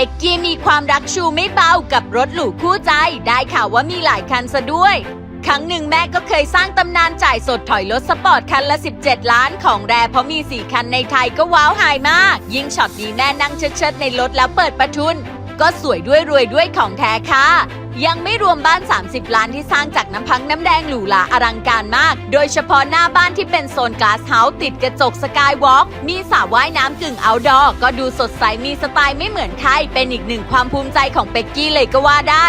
เป็กกี้มีความรักชูไม่เบากับรถหรูคู่ใจ ได้ข่าวว่ามีหลายคันซะด้วย ครั้งหนึ่งแม่ก็เคยสร้างตำนานจ่ายสดถอยรถสปอร์ตคันละ 17 ล้านของแรเพราะมี 4 คันในไทยก็ว้าวหายมาก ยิ่งช็อตนี้แม่นั่งเชิดๆในรถแล้วเปิดประทุน ก็สวยด้วยรวยด้วยของแท้ค่ะ ยังไม่รวมบ้าน 30 ล้านที่สร้างจากน้ำพังน้ำแดงหรูหราอลังการมาก โดยเฉพาะหน้าบ้านที่เป็นโซนก a าสเฮาส์ติดกระจกสกายวอล์กมีสระว่ายน้ำกึ่งเอาดอร์ก็ดูสดใสมีสไตล์ไม่เหมือนใครเป็นอีกหนึ่งความภูมิใจของเป็กกี้เลยก็ว่าได้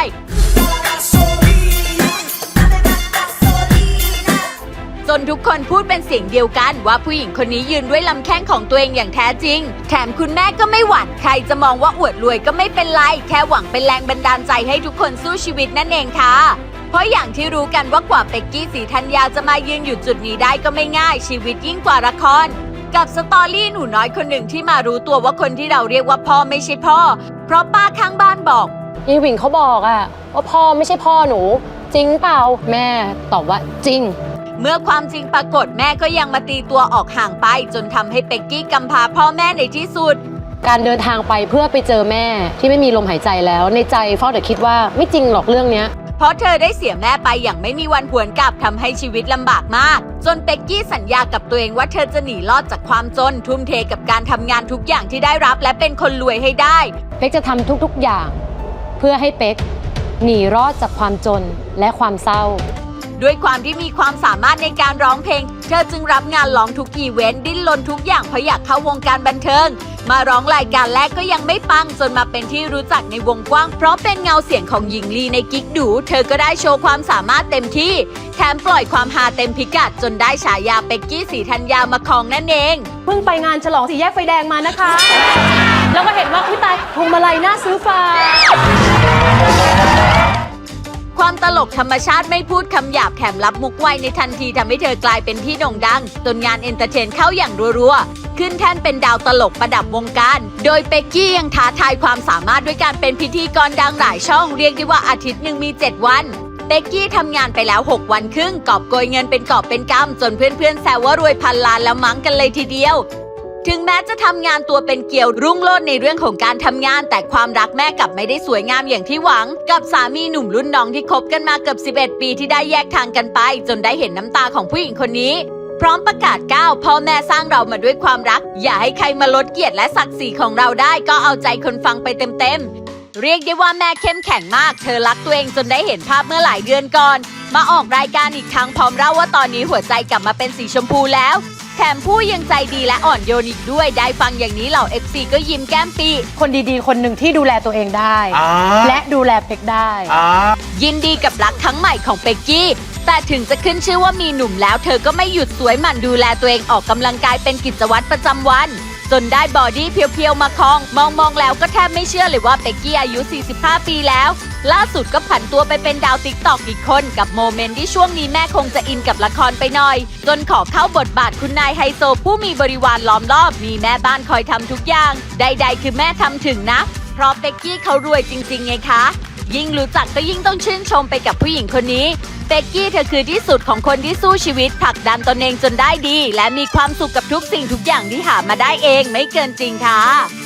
จนทุกคนพูดเป็นเสียงเดียวกันว่าผู้หญิงคนนี้ยืนด้วยลำแข้งของตัวเองอย่างแท้จริง แถมคุณแม่ก็ไม่หวั่นใครจะมองว่าอวดรวยก็ไม่เป็นไร แค่หวังเป็นแรงบันดาลใจให้ทุกคนสู้ชีวิตนั่นเองค่ะเพราะอย่างที่รู้กันว่ากว่าเป็กกี้สีธัญญาจะมายืนอยู่จุดนี้ได้ก็ไม่ง่าย ชีวิตยิ่งกว่าละคร กับสตอรี่หนูน้อยคนหนึ่งที่มารู้ตัวว่าคนที่เราเรียกว่าพ่อไม่ใช่พ่อ เพราะป้าข้างบ้านบอกยีหวิงเขาบอกอะว่าพ่อไม่ใช่พ่อหนู จริงเปล่าแม่ตอบว่าจริง เมื่อความจริงปรากฏแม่ก็ยังมาตีตัวออกห่างไป จนทำให้เป็กกี้กำพร้าพ่อแม่ในที่สุด การเดินทางไปเพื่อไปเจอแม่ที่ไม่มีลมหายใจแล้ว ในใจเฝ้าแต่คิดว่าไม่จริงหรอกเรื่องเนี้ย เพราะเธอได้เสียแม่ไปอย่างไม่มีวันหวนกลับทำให้ชีวิตลำบากมาก จนเป็กกี้สัญญากับตัวเองว่าเธอจะหนีรอดจากความจน ทุ่มเทกับการทำงานทุกอย่างที่ได้รับ และเป็นคนรวยให้ได้ เป๊กจะทำทุกๆอย่าง เพื่อให้เป๊กหนีรอดจากความจนและความเศร้า ด้วยความที่มีความสามารถในการร้องเพลง เธอจึงรับงานร้องทุกอีเวนต์ดิ้นรนทุกอย่างเพราะอยากเข้าวงการบันเทิง มาร้องรายการแรกก็ยังไม่ปังจนมาเป็นที่รู้จักในวงกว้าง เพราะเป็นเงาเสียงของหญิงลีในกิ๊กดู เธอก็ได้โชว์ความสามารถเต็มที่ แถมปล่อยความฮาเต็มพิกัด จนได้ฉายาเป็กกี้สีธัญญามาครองนั่นเอง เพิ่งไปงานฉลองสีแยกไฟแดงมานะคะ แล้วก็เห็นว่าพี่ตายพวงมาลัยน่าซื้อฝา ความตลกธรรมชาติไม่พูดคำหยาบแถมรับมุกไวในทันทีทำให้เธอกลายเป็นที่โด่งดังจนงานเอนเตอร์เทนเข้าอย่างรัวๆ ขึ้นแท่นเป็นดาวตลกประดับวงการ โดยเป็กกี้ยังท้าทายความสามารถด้วยการเป็นพิธีกรดังหลายช่องเรียกได้ว่าอาทิตย์หนึ่งมี 7 วันเป็กกี้ทำงานไปแล้ว 6 วันครึ่งกอบโกยเงินเป็นกอบเป็นกำจนเพื่อนๆแซวว่ารวยพันล้านแล้วมั้งกันเลยทีเดียว ถึงแม้จะทำงานตัวเป็นเกลียวรุ่งโรจน์ในเรื่องของการทำงาน แต่ความรักแม่กลับไม่ได้สวยงามอย่างที่หวัง กับสามีหนุ่มรุ่นน้องที่คบกันมาเกือบ 11 ปีที่ได้แยกทางกันไป จนได้เห็นน้ำตาของผู้หญิงคนนี้ พร้อมประกาศก้าวพ่อแม่สร้างเรามาด้วยความรัก อย่าให้ใครมาลดเกียรติและศักดิ์ศรีของเราได้ ก็เอาใจคนฟังไปเต็มๆเรียกได้ว่าแม่เข้มแข็งมาก เธอรักตัวเองจนได้เห็นภาพเมื่อหลายเดือนก่อนมาออกรายการอีกครั้งพร้อมเล่าว่าตอนนี้หัวใจกลับมาเป็นสีชมพูแล้ว ถมผู้ยังใจดีและอ่อนโยนอีกด้วย ได้ฟังอย่างนี้เหล่า FC ก็ยิ้มแก้มปี คนดีๆ คนหนึ่งที่ดูแลตัวเองได้ อ่า และดูแลเป๊กได้ อ่ายินดีกับรักครั้งใหม่ของเป็กกี้ แต่ถึงจะขึ้นชื่อว่ามีหนุ่มแล้ว เธอก็ไม่หยุดสวยหมั่นดูแลตัวเองออกกำลังกายเป็นกิจวัตรประจำวัน จนได้บอดี้เพียวๆมาคอง มองมองแล้วก็แทบไม่เชื่อเลยว่าเป็กกี้อายุ 45 ปีแล้ว ล่าสุดก็ผันตัวไปเป็นดาวติ๊กตอกอีกคนกับโมเมนต์ที่ช่วงนี้แม่คงจะอินกับละครไปหน่อย จนขอเข้าบทบาทคุณนายไฮโซผู้มีบริวารล้อมรอบ มีแม่บ้านคอยทำทุกอย่าง ใด ๆ คือแม่ทำถึงนะ เพราะเป็กกี้เขารวยจริงๆไงคะ ยิ่งรู้จักก็ยิ่งต้องชื่นชมไปกับผู้หญิงคนนี้เป็กกี้เธอคือที่สุดของคนที่สู้ชีวิตผลักดันตนเองจนได้ดี และมีความสุขกับทุกสิ่งทุกอย่างที่หามาได้เองไม่เกินจริงค่ะ